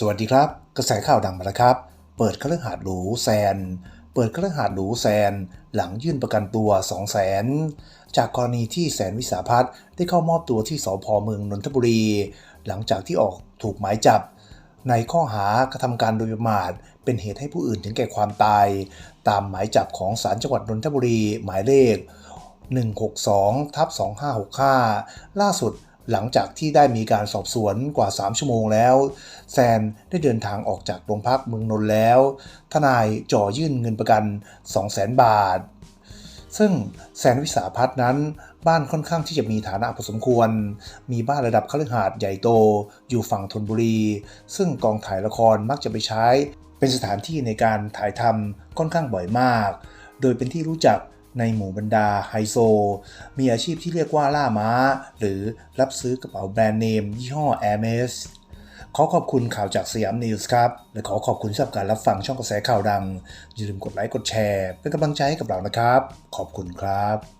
สวัสดีครับ กระแสข่าวดังมาแล้วครับ เปิดเครื่องหาดหรูแซน เปิดเครื่องหาดหรูแซน หลังยื่นประกันตัว2 0 0แสนจากกรณีที่แสนวิสาพัฒน์ได้เข้ามอบตัวที่สพเมืองนนทบุรี หลังจากที่ออกถูกหมายจับ ในข้อหากระทำการโดยประมาทเป็นเหตุให้ผู้อื่นถึงแก่ความตาย ตามหมายจับของศาลจังหวัดนนทบุรีหมายเลข 162ทับ2565 ล่าสุด หลังจากที่ได้มีการสอบสวนกว่า 3 ชั่วโมงแล้ว แซนได้เดินทางออกจากโรงพักเมืองนนท์แล้ว ทนายจ่อยื่นเงินประกัน 200,000 บาท ซึ่งแซนวิสาพัฒน์นั้น บ้านค่อนข้างที่จะมีฐานะพอสมควร มีบ้านระดับคฤหาสน์ใหญ่โต อยู่ฝั่งธนบุรี ซึ่งกองถ่ายละครมักจะไปใช้ เป็นสถานที่ในการถ่ายทำค่อนข้างบ่อยมาก โดยเป็นที่รู้จัก ในหมู่บรรดาไฮโซ มีอาชีพที่เรียกว่าล่าม้า หรือรับซื้อกระเป๋าแบรนด์เนม ยี่ห้อ Hermes ขอขอบคุณข่าวจากสยามนิวส์ครับและขอขอบคุณสำหรับการรับฟังช่องกระแสข่าวดัง อย่าลืมกดไลค์กดแชร์ เป็นกำลังใจให้กับเรานะครับ ขอบคุณครับ